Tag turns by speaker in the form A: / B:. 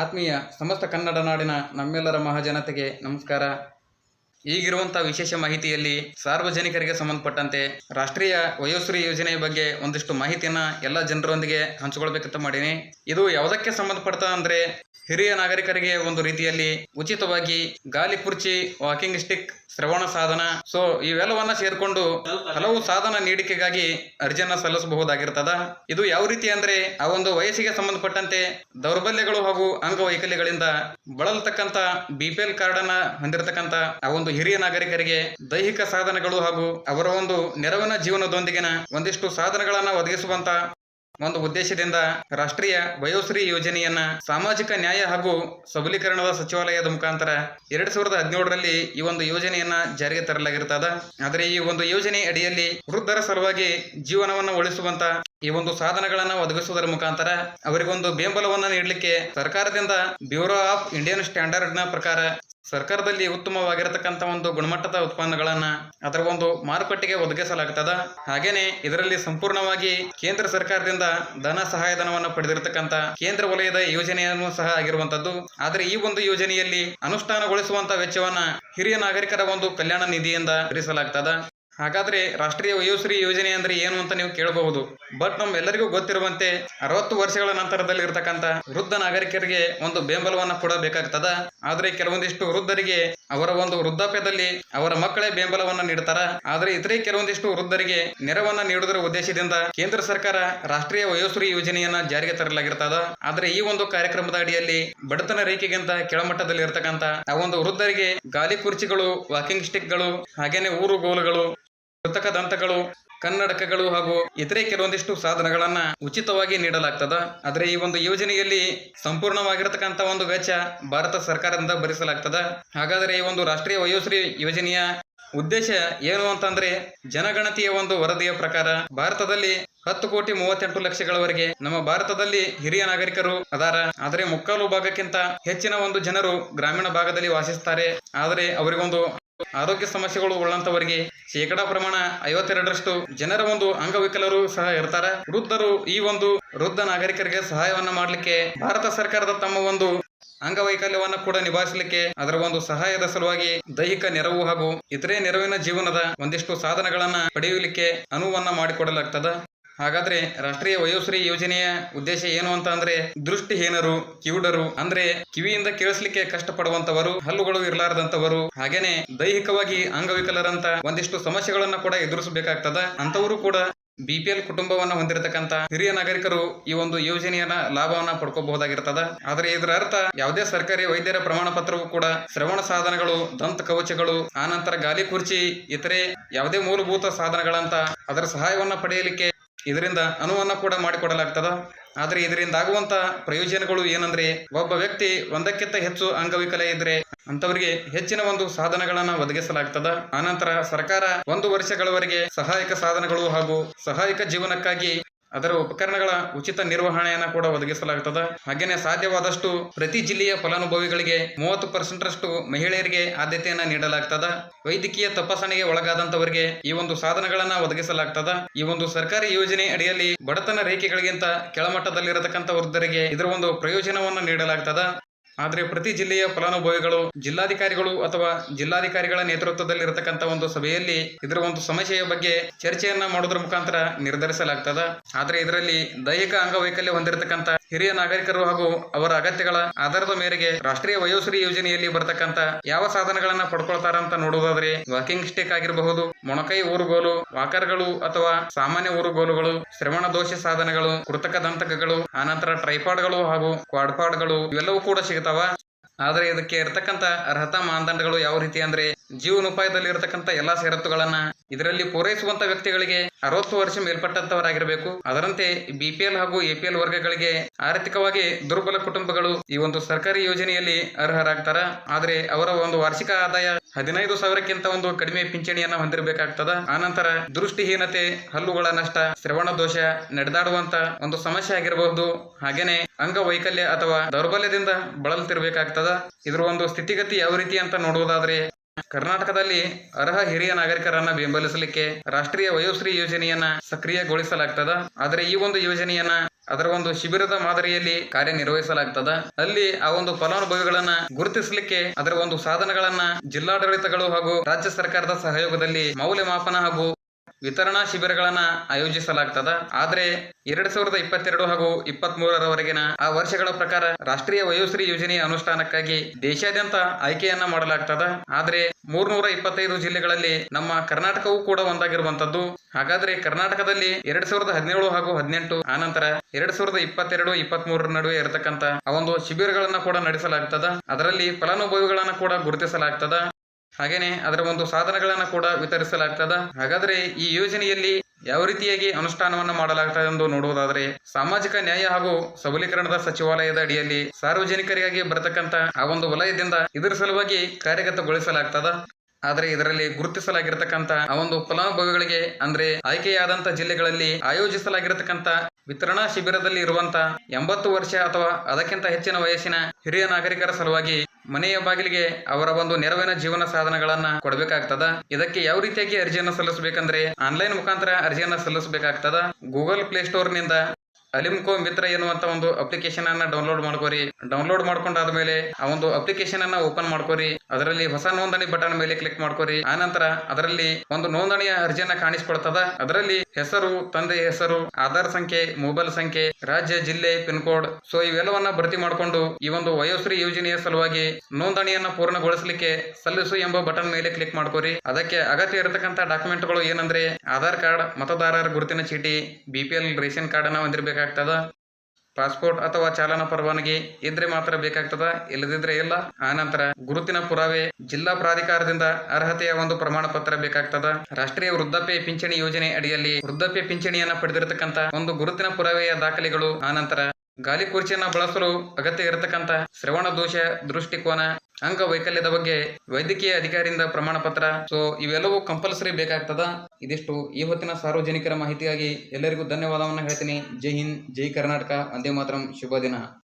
A: ಆತ್ಮೀಯ ಸಮಸ್ತ ಕನ್ನಡ ನಾಡಿನ ನಮ್ಮೆಲ್ಲರ ಮಹಾಜನತೆಗೆ ನಮಸ್ಕಾರ. ಈಗಿರುವಂತಹ ವಿಶೇಷ ಮಾಹಿತಿಯಲ್ಲಿ ಸಾರ್ವಜನಿಕರಿಗೆ ಸಂಬಂಧಪಟ್ಟಂತೆ ರಾಷ್ಟ್ರೀಯ ವಯೋಶ್ರೀ ಯೋಜನೆಯ ಬಗ್ಗೆ ಒಂದಿಷ್ಟು ಮಾಹಿತಿಯನ್ನ ಎಲ್ಲ ಜನರೊಂದಿಗೆ ಹಂಚಿಕೊಳ್ಬೇಕಂತ ಮಾಡೀನಿ. ಇದು ಯಾವುದಕ್ಕೆ ಸಂಬಂಧಪಡ್ತ ಅಂದ್ರೆ ಹಿರಿಯ ನಾಗರಿಕರಿಗೆ ಒಂದು ರೀತಿಯಲ್ಲಿ ಉಚಿತವಾಗಿ ಗಾಲಿ ಕುರ್ಚಿ, ವಾಕಿಂಗ್ ಸ್ಟಿಕ್, ಶ್ರವಣ ಸಾಧನ. ಸೊ ಇವೆಲ್ಲವನ್ನ ಸೇರ್ಕೊಂಡು ಹಲವು ಸಾಧನ ನೀಡಿಕೆಗಾಗಿ ಅರ್ಜಿಯನ್ನ ಸಲ್ಲಿಸಬಹುದಾಗಿರ್ತದ. ಇದು ಯಾವ ರೀತಿ ಅಂದ್ರೆ ಆ ಒಂದು ವಯಸ್ಸಿಗೆ ಸಂಬಂಧಪಟ್ಟಂತೆ ದೌರ್ಬಲ್ಯಗಳು ಹಾಗೂ ಅಂಗವೈಕಲ್ಯಗಳಿಂದ ಬಳಲ್ತಕ್ಕಂತ ಬಿ ಪಿ ಎಲ್ ಕಾರ್ಡ್ ಅನ್ನ ಹೊಂದಿರತಕ್ಕಂತ ಆ ಒಂದು ಹಿರಿಯ ನಾಗರಿಕರಿಗೆ ದೈಹಿಕ ಸಾಧನಗಳು ಹಾಗೂ ಅವರ ಒಂದು ನೆರವಿನ ಜೀವನದೊಂದಿಗಿನ ಒಂದಿಷ್ಟು ಸಾಧನಗಳನ್ನ ಒದಗಿಸುವಂತ ಒಂದು ಉದ್ದೇಶದಿಂದ ರಾಷ್ಟ್ರೀಯ ವಯೋಶ್ರೀ ಯೋಜನೆಯನ್ನ ಸಾಮಾಜಿಕ ನ್ಯಾಯ ಹಾಗೂ ಸಬಲೀಕರಣದ ಸಚಿವಾಲಯದ ಮುಖಾಂತರ ಎರಡ್ ಸಾವಿರದ ಹದಿನೇಳರಲ್ಲಿ ಈ ಒಂದು ಯೋಜನೆಯನ್ನ ಜಾರಿಗೆ ತರಲಾಗಿರ್ತದ ಆದರೆ ಈ ಒಂದು ಯೋಜನೆ ಅಡಿಯಲ್ಲಿ ವೃದ್ಧರ ಸಲುವಾಗಿ ಜೀವನವನ್ನು ಉಳಿಸುವಂತ ಈ ಒಂದು ಸಾಧನಗಳನ್ನ ಒದಗಿಸುವುದರ ಮುಖಾಂತರ ಅವರಿಗೊಂದು ಬೆಂಬಲವನ್ನ ನೀಡಲಿಕ್ಕೆ ಸರ್ಕಾರದಿಂದ ಬ್ಯೂರೋ ಆಫ್ ಇಂಡಿಯನ್ ಸ್ಟ್ಯಾಂಡರ್ಡ್ನ ಪ್ರಕಾರ ಸರ್ಕಾರದಲ್ಲಿ ಉತ್ತಮವಾಗಿರತಕ್ಕಂತ ಒಂದು ಗುಣಮಟ್ಟದ ಉತ್ಪನ್ನಗಳನ್ನ ಅದರ ಒಂದು ಮಾರುಕಟ್ಟೆಗೆ ಒದಗಿಸಲಾಗ್ತದ. ಹಾಗೇನೆ ಇದರಲ್ಲಿ ಸಂಪೂರ್ಣವಾಗಿ ಕೇಂದ್ರ ಸರ್ಕಾರದಿಂದ ಧನ ಸಹಾಯಧನವನ್ನು ಪಡೆದಿರತಕ್ಕಂತ ಕೇಂದ್ರ ವಲಯದ ಯೋಜನೆಯನ್ನು ಸಹ ಆಗಿರುವಂತದ್ದು ಆದರೆ ಈ ಒಂದು ಯೋಜನೆಯಲ್ಲಿ ಅನುಷ್ಠಾನಗೊಳಿಸುವಂತ ವೆಚ್ಚವನ್ನ ಹಿರಿಯ ನಾಗರಿಕರ ಒಂದು ಕಲ್ಯಾಣ ನಿಧಿಯಿಂದ ಭರಿಸಲಾಗ್ತದ. ಹಾಗಾದ್ರೆ ರಾಷ್ಟ್ರೀಯ ವಯೋಶ್ರೀ ಯೋಜನೆ ಅಂದ್ರೆ ಏನು ಅಂತ ನೀವು ಕೇಳಬಹುದು. ಬಟ್ ನಮ್ಮೆಲ್ಲರಿಗೂ ಗೊತ್ತಿರುವಂತೆ ಅರವತ್ತು ವರ್ಷಗಳ ನಂತರದಲ್ಲಿ ಇರತಕ್ಕಂತ ವೃದ್ಧ ನಾಗರಿಕರಿಗೆ ಒಂದು ಬೆಂಬಲವನ್ನ ಕೊಡಬೇಕಾಗ್ತದ ಆದ್ರೆ ಕೆಲವೊಂದಿಷ್ಟು ವೃದ್ಧರಿಗೆ ಅವರ ಒಂದು ವೃದ್ಧಾಪ್ಯದಲ್ಲಿ ಅವರ ಮಕ್ಕಳೇ ಬೆಂಬಲವನ್ನ ನೀಡ್ತಾರ. ಆದ್ರೆ ಇತರೆ ಕೆಲವೊಂದಿಷ್ಟು ವೃದ್ಧರಿಗೆ ನೆರವನ್ನ ನೀಡುವುದರ ಉದ್ದೇಶದಿಂದ ಕೇಂದ್ರ ಸರ್ಕಾರ ರಾಷ್ಟ್ರೀಯ ವಯೋಶ್ರೀ ಯೋಜನೆಯನ್ನ ಜಾರಿಗೆ ತರಲಾಗಿರ್ತದ. ಆದ್ರೆ ಈ ಒಂದು ಕಾರ್ಯಕ್ರಮದ ಅಡಿಯಲ್ಲಿ ಬಡತನ ರೇಖೆಗಿಂತ ಕೆಳಮಟ್ಟದಲ್ಲಿ ಇರತಕ್ಕಂತ ಆ ಒಂದು ವೃದ್ಧರಿಗೆ ಗಾಲಿ ಕುರ್ಚಿಗಳು ವಾಕಿಂಗ್ ಸ್ಟಿಕ್ಗಳು ಹಾಗೇನೆ ಊರುಗೋಲುಗಳು ಕೃತಕ ದಂತಗಳು ಕನ್ನಡಕಗಳು ಹಾಗೂ ಇತರೆ ಕೆಲವೊಂದಿಷ್ಟು ಸಾಧನಗಳನ್ನ ಉಚಿತವಾಗಿ ನೀಡಲಾಗ್ತದ. ಆದ್ರೆ ಈ ಒಂದು ಯೋಜನೆಯಲ್ಲಿ ಸಂಪೂರ್ಣವಾಗಿರತಕ್ಕಂತ ಒಂದು ವೆಚ್ಚ ಭಾರತ ಸರ್ಕಾರದಿಂದ ಭರಿಸಲಾಗ್ತದ. ಹಾಗಾದ್ರೆ ಈ ಒಂದು ರಾಷ್ಟ್ರೀಯ ವಯೋಶ್ರೀ ಯೋಜನೆಯ ಉದ್ದೇಶ ಏನು ಅಂತಂದ್ರೆ ಜನಗಣತಿಯ ಒಂದು ವರದಿಯ ಪ್ರಕಾರ ಭಾರತದಲ್ಲಿ ಹತ್ತು ಕೋಟಿ ಮೂವತ್ತೆಂಟು ಲಕ್ಷಗಳವರೆಗೆ ನಮ್ಮ ಭಾರತದಲ್ಲಿ ಹಿರಿಯ ನಾಗರಿಕರು ಅದಾರ. ಆದರೆ ಮುಕ್ಕಾಲು ಭಾಗಕ್ಕಿಂತ ಹೆಚ್ಚಿನ ಒಂದು ಜನರು ಗ್ರಾಮೀಣ ಭಾಗದಲ್ಲಿ ವಾಸಿಸ್ತಾರೆ. ಆದರೆ ಅವರಿಗೊಂದು ಆರೋಗ್ಯ ಸಮಸ್ಯೆಗಳು ಉಳ್ಳಂತವರಿಗೆ ಶೇಕಡಾ ಪ್ರಮಾಣ ಐವತ್ತೆರಡರಷ್ಟು ಜನರ ಒಂದು ಅಂಗವಿಕಲರು ಸಹ ಇರ್ತಾರೆ. ವೃದ್ಧರು ಈ ಒಂದು ವೃದ್ಧ ನಾಗರಿಕರಿಗೆ ಸಹಾಯವನ್ನ ಮಾಡಲಿಕ್ಕೆ ಭಾರತ ಸರ್ಕಾರದ ತಮ್ಮ ಒಂದು ಅಂಗವೈಕಲ್ಯವನ್ನ ಕೂಡ ನಿಭಾಯಿಸಲಿಕ್ಕೆ ಅದರ ಒಂದು ಸಹಾಯದ ಸಲುವಾಗಿ ದೈಹಿಕ ನೆರವು ಹಾಗೂ ಇತರೆ ನೆರವಿನ ಜೀವನದ ಒಂದಿಷ್ಟು ಸಾಧನಗಳನ್ನ ಪಡೆಯಲಿಕ್ಕೆ ಅನುವನ್ನ ಮಾಡಿಕೊಡಲಾಗ್ತದ. ಹಾಗಾದ್ರೆ ರಾಷ್ಟ್ರೀಯ ವಯೋಶ್ರೀ ಯೋಜನೆಯ ಉದ್ದೇಶ ಏನು ಅಂತ ಅಂದ್ರೆ ದೃಷ್ಟಿಹೀನರು, ಕಿವುಡರು, ಅಂದ್ರೆ ಕಿವಿಯಿಂದ ಕೇಳಿಸ್ಲಿಕ್ಕೆ ಕಷ್ಟಪಡುವಂತವರು ಹಲ್ಲುಗಳು ಇರಲಾರದಂತವರು ಹಾಗೇನೆ ದೈಹಿಕವಾಗಿ ಅಂಗವಿಕಲರಂತ ಒಂದಿಷ್ಟು ಸಮಸ್ಯೆಗಳನ್ನ ಕೂಡ ಎದುರಿಸಬೇಕಾಗ್ತದ. ಅಂತವರು ಕೂಡ ಬಿಪಿಎಲ್ ಕುಟುಂಬವನ್ನ ಹೊಂದಿರತಕ್ಕಂತ ಹಿರಿಯ ನಾಗರಿಕರು ಈ ಒಂದು ಯೋಜನೆಯನ್ನ ಲಾಭವನ್ನ ಪಡ್ಕೋಬಹುದಾಗಿರ್ತದ. ಆದ್ರೆ ಇದರ ಅರ್ಥ ಯಾವುದೇ ಸರ್ಕಾರಿ ವೈದ್ಯರ ಪ್ರಮಾಣ ಪತ್ರವೂ ಕೂಡ ಶ್ರವಣ ಸಾಧನಗಳು, ದಂತ ಕವಚಗಳು, ಆನಂತರ ಗಾಲಿ ಕುರ್ಚಿ, ಇತರೆ ಯಾವುದೇ ಮೂಲಭೂತ ಸಾಧನಗಳಂತ ಅದರ ಸಹಾಯವನ್ನ ಪಡೆಯಲಿಕ್ಕೆ ಇದರಿಂದ ಅನುವನ್ನ ಕೂಡ ಮಾಡಿಕೊಡಲಾಗ್ತದ. ಆದರೆ ಇದರಿಂದ ಆಗುವಂತ ಪ್ರಯೋಜನಗಳು ಏನಂದ್ರೆ, ಒಬ್ಬ ವ್ಯಕ್ತಿ ಒಂದಕ್ಕಿಂತ ಹೆಚ್ಚು ಅಂಗವಿಕಲ ಇದ್ರೆ ಅಂತವರಿಗೆ ಹೆಚ್ಚಿನ ಒಂದು ಸಾಧನಗಳನ್ನ ಒದಗಿಸಲಾಗ್ತದ. ಆನಂತರ ಸರ್ಕಾರ ಒಂದು ವರ್ಷಗಳವರೆಗೆ ಸಹಾಯಕ ಸಾಧನಗಳು ಹಾಗೂ ಸಹಾಯಕ ಜೀವನಕ್ಕಾಗಿ ಅದರ ಉಪಕರಣಗಳ ಉಚಿತ ನಿರ್ವಹಣೆಯನ್ನು ಕೂಡ ಒದಗಿಸಲಾಗುತ್ತದೆ ಹಾಗೇನೆ ಸಾಧ್ಯವಾದಷ್ಟು ಪ್ರತಿ ಜಿಲ್ಲೆಯ ಫಲಾನುಭವಿಗಳಿಗೆ ಮೂವತ್ತು ಪರ್ಸೆಂಟ್ ರಷ್ಟು ಮಹಿಳೆಯರಿಗೆ ಆದ್ಯತೆಯನ್ನು ನೀಡಲಾಗ್ತದ. ವೈದ್ಯಕೀಯ ತಪಾಸಣೆಗೆ ಒಳಗಾದಂತವರಿಗೆ ಈ ಒಂದು ಸಾಧನಗಳನ್ನ ಒದಗಿಸಲಾಗ್ತದ. ಈ ಒಂದು ಸರ್ಕಾರಿ ಯೋಜನೆ ಅಡಿಯಲ್ಲಿ ಬಡತನ ರೇಖೆಗಳಿಗಿಂತ ಕೆಳಮಟ್ಟದಲ್ಲಿರತಕ್ಕಂಥ ವೃದ್ಧರಿಗೆ ಇದರ ಒಂದು ಪ್ರಯೋಜನವನ್ನು ನೀಡಲಾಗ್ತದ. ಆದರೆ ಪ್ರತಿ ಜಿಲ್ಲೆಯ ಫಲಾನುಭವಿಗಳು, ಜಿಲ್ಲಾಧಿಕಾರಿಗಳು ಅಥವಾ ಜಿಲ್ಲಾಧಿಕಾರಿಗಳ ನೇತೃತ್ವದಲ್ಲಿ ಇರತಕ್ಕಂತ ಒಂದು ಸಭೆಯಲ್ಲಿ ಇದರ ಒಂದು ಸಮಸ್ಯೆಯ ಬಗ್ಗೆ ಚರ್ಚೆಯನ್ನ ಮಾಡೋದ್ರ ಮುಖಾಂತರ ನಿರ್ಧರಿಸಲಾಗ್ತದ. ಆದರೆ ಇದರಲ್ಲಿ ದೈಹಿಕ ಅಂಗವೈಕಲ್ಯ ಹೊಂದಿರತಕ್ಕಂಥ ಹಿರಿಯ ನಾಗರಿಕರು ಹಾಗೂ ಅವರ ಅಗತ್ಯಗಳ ಆಧಾರದ ಮೇರೆಗೆ ರಾಷ್ಟ್ರೀಯ ವಯೋಶ್ರೀ ಯೋಜನೆಯಲ್ಲಿ ಬರತಕ್ಕಂತ ಯಾವ ಸಾಧನಗಳನ್ನ ಪಡ್ಕೊಳ್ತಾರ ಅಂತ ನೋಡುವುದಾದ್ರೆ ವಾಕಿಂಗ್ ಸ್ಟಿಕ್ ಆಗಿರಬಹುದು, ಮೊಣಕೈ ಊರುಗೋಲು, ವಾಕರ್ಗಳು ಅಥವಾ ಸಾಮಾನ್ಯ ಊರುಗೋಲುಗಳು, ಶ್ರವಣ ದೋಷ ಸಾಧನಗಳು, ಕೃತಕ ದಂತಕಗಳು, ಆನಂತರ ಟ್ರೈಪಾಡ್ಗಳು ಹಾಗೂ ಕ್ವಾಡ್ಪಾಡ್ಗಳು ಇವೆಲ್ಲವೂ ಕೂಡ ಸಿಗುತ್ತವೆ ಆದ್ರೆ ಇದಕ್ಕೆ ಇರತಕ್ಕಂತ ಅರ್ಹತಾ ಮಾನದಂಡಗಳು ಯಾವ ರೀತಿ ಅಂದ್ರೆ ಜೀವನೋಪಾಯದಲ್ಲಿ ಇರತಕ್ಕಂತ ಎಲ್ಲಾ ಷರತ್ತುಗಳನ್ನ ಇದರಲ್ಲಿ ಪೂರೈಸುವಂತ ವ್ಯಕ್ತಿಗಳಿಗೆ ಅರವತ್ತು ವರ್ಷ ಮೇಲ್ಪಟ್ಟಂತವರಾಗಿರಬೇಕು. ಅದರಂತೆ ಬಿಪಿಎಲ್ ಹಾಗೂ ಎಪಿಎಲ್ ವರ್ಗಗಳಿಗೆ ಆರ್ಥಿಕವಾಗಿ ದುರ್ಬಲ ಕುಟುಂಬಗಳು ಈ ಒಂದು ಸರ್ಕಾರಿ ಯೋಜನೆಯಲ್ಲಿ ಅರ್ಹರಾಗ್ತಾರ. ಆದ್ರೆ ಅವರ ಒಂದು ವಾರ್ಷಿಕ ಆದಾಯ ಹದಿನೈದು ಸಾವಿರಕ್ಕಿಂತ ಒಂದು ಕಡಿಮೆ ಪಿಂಚಣಿಯನ್ನ ಹೊಂದಿರಬೇಕಾಗ್ತದ. ಆನಂತರ ದೃಷ್ಟಿಹೀನತೆ, ಹಲ್ಲುಗಳ ನಷ್ಟ, ಶ್ರವಣ ದೋಷ ನಡೆದಾಡುವಂತ ಒಂದು ಸಮಸ್ಯೆ ಆಗಿರಬಹುದು. ಹಾಗೇನೆ ಅಂಗವೈಕಲ್ಯ ಅಥವಾ ದೌರ್ಬಲ್ಯದಿಂದ ಬಳಲ್ತಿರ್ಬೇಕಾಗ್ತದ. ಇದ್ರ ಒಂದು ಸ್ಥಿತಿಗತಿ ಯಾವ ರೀತಿ ಅಂತ ನೋಡುವುದಾದ್ರೆ ಕರ್ನಾಟಕದಲ್ಲಿ ಅರ್ಹ ಹಿರಿಯ ನಾಗರಿಕರನ್ನ ಬೆಂಬಲಿಸಲಿಕ್ಕೆ ರಾಷ್ಟ್ರೀಯ ವಯೋಶ್ರೀ ಯೋಜನೆಯನ್ನ ಸಕ್ರಿಯಗೊಳಿಸಲಾಗ್ತದ. ಆದರೆ ಈ ಒಂದು ಯೋಜನೆಯನ್ನ ಅದರ ಒಂದು ಶಿಬಿರದ ಮಾದರಿಯಲ್ಲಿ ಕಾರ್ಯನಿರ್ವಹಿಸಲಾಗ್ತದ. ಅಲ್ಲಿ ಆ ಒಂದು ಫಲಾನುಭವಿಗಳನ್ನ ಗುರುತಿಸಲಿಕ್ಕೆ ಅದರ ಒಂದು ಸಾಧನಗಳನ್ನ ಜಿಲ್ಲಾಡಳಿತಗಳು ಹಾಗೂ ರಾಜ್ಯ ಸರ್ಕಾರದ ಸಹಯೋಗದಲ್ಲಿ ಮೌಲ್ಯಮಾಪನ ಹಾಗೂ ವಿತರಣಾ ಶಿಬಿರಗಳನ್ನ ಆಯೋಜಿಸಲಾಗ್ತದ. ಆದರೆ ಎರಡ್ ಸಾವಿರದ ಇಪ್ಪತ್ತೆರಡು ಹಾಗೂ ಇಪ್ಪತ್ತ್ ಮೂರರವರೆಗಿನ ಆ ವರ್ಷಗಳ ಪ್ರಕಾರ ರಾಷ್ಟ್ರೀಯ ವಯೋಶ್ರೀ ಯೋಜನೆಯ ಅನುಷ್ಠಾನಕ್ಕಾಗಿ ದೇಶಾದ್ಯಂತ ಆಯ್ಕೆಯನ್ನ ಮಾಡಲಾಗ್ತದ. ಆದ್ರೆ ಮೂರ್ನೂರ ಇಪ್ಪತ್ತೈದು ಜಿಲ್ಲೆಗಳಲ್ಲಿ ನಮ್ಮ ಕರ್ನಾಟಕವೂ ಕೂಡ ಒಂದಾಗಿರುವಂತದ್ದು. ಹಾಗಾದ್ರೆ ಕರ್ನಾಟಕದಲ್ಲಿ ಎರಡ್ ಸಾವಿರದ ಹದಿನೇಳು ಹಾಗೂ ಹದಿನೆಂಟು ಆನಂತರ ಎರಡ್ ಸಾವಿರದ ಇಪ್ಪತ್ತೆರಡು ಇಪ್ಪತ್ತ್ ಮೂರರ ನಡುವೆ ಇರತಕ್ಕಂತ ಆ ಒಂದು ಶಿಬಿರಗಳನ್ನ ಕೂಡ ನಡೆಸಲಾಗ್ತದ. ಅದರಲ್ಲಿ ಫಲಾನುಭವಿಗಳನ್ನ ಕೂಡ ಗುರುತಿಸಲಾಗ್ತದ. ಹಾಗೇನೆ ಅದರ ಒಂದು ಸಾಧನಗಳನ್ನ ಕೂಡ ವಿತರಿಸಲಾಗ್ತದ. ಹಾಗಾದ್ರೆ ಈ ಯೋಜನೆಯಲ್ಲಿ ಯಾವ ರೀತಿಯಾಗಿ ಅನುಷ್ಠಾನವನ್ನು ಮಾಡಲಾಗ್ತದೆ ಎಂದು ನೋಡುವುದಾದರೆ ಸಾಮಾಜಿಕ ನ್ಯಾಯ ಹಾಗೂ ಸಬಲೀಕರಣದ ಸಚಿವಾಲಯದ ಅಡಿಯಲ್ಲಿ ಸಾರ್ವಜನಿಕರಿಗಾಗಿ ಬರತಕ್ಕಂತ ಆ ಒಂದು ವಲಯದಿಂದ ಇದರ ಸಲುವಾಗಿ ಕಾರ್ಯಗತಗೊಳಿಸಲಾಗ್ತದ. ಆದ್ರೆ ಇದರಲ್ಲಿ ಗುರುತಿಸಲಾಗಿರತಕ್ಕಂತ ಆ ಒಂದು ಫಲಾನುಭವಿಗಳಿಗೆ ಅಂದ್ರೆ ಆಯ್ಕೆಯಾದಂತ ಜಿಲ್ಲೆಗಳಲ್ಲಿ ಆಯೋಜಿಸಲಾಗಿರತಕ್ಕಂತ ವಿತರಣಾ ಶಿಬಿರದಲ್ಲಿ ಇರುವಂತ ಎಂಬತ್ತು ವರ್ಷ ಅಥವಾ ಅದಕ್ಕಿಂತ ಹೆಚ್ಚಿನ ವಯಸ್ಸಿನ ಹಿರಿಯ ನಾಗರಿಕರ ಸಲುವಾಗಿ ಮನೆಯ ಬಾಗಿಲಿಗೆ ಅವರ ಒಂದು ನೆರವಿನ ಜೀವನ ಸಾಧನಗಳನ್ನ ಕೊಡಬೇಕಾಗ್ತದ. ಇದಕ್ಕೆ ಯಾವ ರೀತಿಯಾಗಿ ಅರ್ಜಿಯನ್ನು ಸಲ್ಲಿಸಬೇಕಂದ್ರೆ ಆನ್ಲೈನ್ ಮುಖಾಂತರ ಅರ್ಜಿಯನ್ನ ಸಲ್ಲಿಸಬೇಕಾಗ್ತದ. ಗೂಗಲ್ ಪ್ಲೇ ಸ್ಟೋರ್ನಿಂದ ಅಲಿಮ್ಕೋ ಮಿತ್ರ ಎನ್ನುವಂತ ಒಂದು ಅಪ್ಲಿಕೇಶನ್ ಅನ್ನ ಡೌನ್ಲೋಡ್ ಮಾಡ್ಕೋರಿ. ಡೌನ್ಲೋಡ್ ಮಾಡ್ಕೊಂಡಾದ್ಮೇಲೆ ಆ ಒಂದು ಅಪ್ಲಿಕೇಶನ್ ಅನ್ನ ಓಪನ್ ಮಾಡ್ಕೋರಿ. ಅದರಲ್ಲಿ ಹೊಸ ನೋಂದಣಿ ಬಟನ್ ಮೇಲೆ ಕ್ಲಿಕ್ ಮಾಡ್ಕೋರಿ. ಆನಂತರ ಅದರಲ್ಲಿ ಒಂದು ನೋಂದಣಿಯ ಅರ್ಜಿಯನ್ನ ಕಾಣಿಸ್ಕೊಳ್ತದ. ಅದರಲ್ಲಿ ಹೆಸರು, ತಂದೆ ಹೆಸರು, ಆಧಾರ್ ಸಂಖ್ಯೆ ಮೊಬೈಲ್ ಸಂಖ್ಯೆ, ರಾಜ್ಯ, ಜಿಲ್ಲೆ, ಪಿನ್ ಕೋಡ್. ಸೊ ಇವೆಲ್ಲವನ್ನ ಭರ್ತಿ ಮಾಡಿಕೊಂಡು ಈ ಒಂದು ವಯೋಶ್ರೀ ಯೋಜನೆಯ ಸಲುವಾಗಿ ನೋಂದಣಿಯನ್ನ ಪೂರ್ಣಗೊಳಿಸಲಿಕ್ಕೆ ಸಲ್ಲಿಸು ಎಂಬ ಬಟನ್ ಮೇಲೆ ಕ್ಲಿಕ್ ಮಾಡ್ಕೋರಿ. ಅದಕ್ಕೆ ಅಗತ್ಯ ಇರತಕ್ಕಂತ ಡಾಕ್ಯುಮೆಂಟ್ಗಳು ಏನಂದ್ರೆ ಆಧಾರ್ ಕಾರ್ಡ್, ಮತದಾರರ ಗುರುತಿನ ಚೀಟಿ ಬಿಪಿಎಲ್ ರೇಷನ್ ಕಾರ್ಡ್ ಅನ್ನ ಹೊಂದಿರಬೇಕಾಗ್ತದ ಪಾಸ್ಪೋರ್ಟ್ ಅಥವಾ ಚಾಲನಾ ಪರವಾನಗಿ ಇದ್ರೆ ಮಾತ್ರ ಬೇಕಾಗ್ತದ, ಇಲ್ಲದಿದ್ರೆ ಇಲ್ಲ? ಆನಂತರ ಗುರುತಿನ ಪುರಾವೆ, ಜಿಲ್ಲಾ ಪ್ರಾಧಿಕಾರದಿಂದ ಅರ್ಹತೆಯ ಒಂದು ಪ್ರಮಾಣ ಪತ್ರ ಬೇಕಾಗ್ತದ? ರಾಷ್ಟ್ರೀಯ ವೃದ್ಧಾಪ್ಯ ಪಿಂಚಣಿ ಯೋಜನೆ ಅಡಿಯಲ್ಲಿ ವೃದ್ಧಾಪ್ಯ ಪಿಂಚಣಿಯನ್ನ ಪಡೆದಿರತಕ್ಕಂತ ಒಂದು ಗುರುತಿನ ಪುರಾವೆಯ ದಾಖಲೆಗಳು ಆನಂತರ ಗಾಲಿ ಕುರ್ಚಿಯನ್ನ ಬಳಸಲು ಅಗತ್ಯ ಇರತಕ್ಕಂತ ಶ್ರವಣ ದೋಷ ದೃಷ್ಟಿಕೋನ ಅಂಗವೈಕಲ್ಯದ ಬಗ್ಗೆ ವೈದ್ಯಕೀಯ ಅಧಿಕಾರಿಯಿಂದ ಪ್ರಮಾಣ ಪತ್ರ ಸೊ ಇವೆಲ್ಲವೂ ಕಂಪಲ್ಸರಿ ಬೇಕಾಗ್ತದ. ಇದಿಷ್ಟು ಈ ಹೊತ್ತಿನ ಸಾರ್ವಜನಿಕರ ಮಾಹಿತಿಯಾಗಿ. ಎಲ್ಲರಿಗೂ ಧನ್ಯವಾದವನ್ನು ಹೇಳ್ತೀನಿ. ಜೈ ಹಿಂದ್, ಜೈ ಕರ್ನಾಟಕ. ಒಂದೇ ಮಾತ್ರ. ಶುಭ ದಿನ.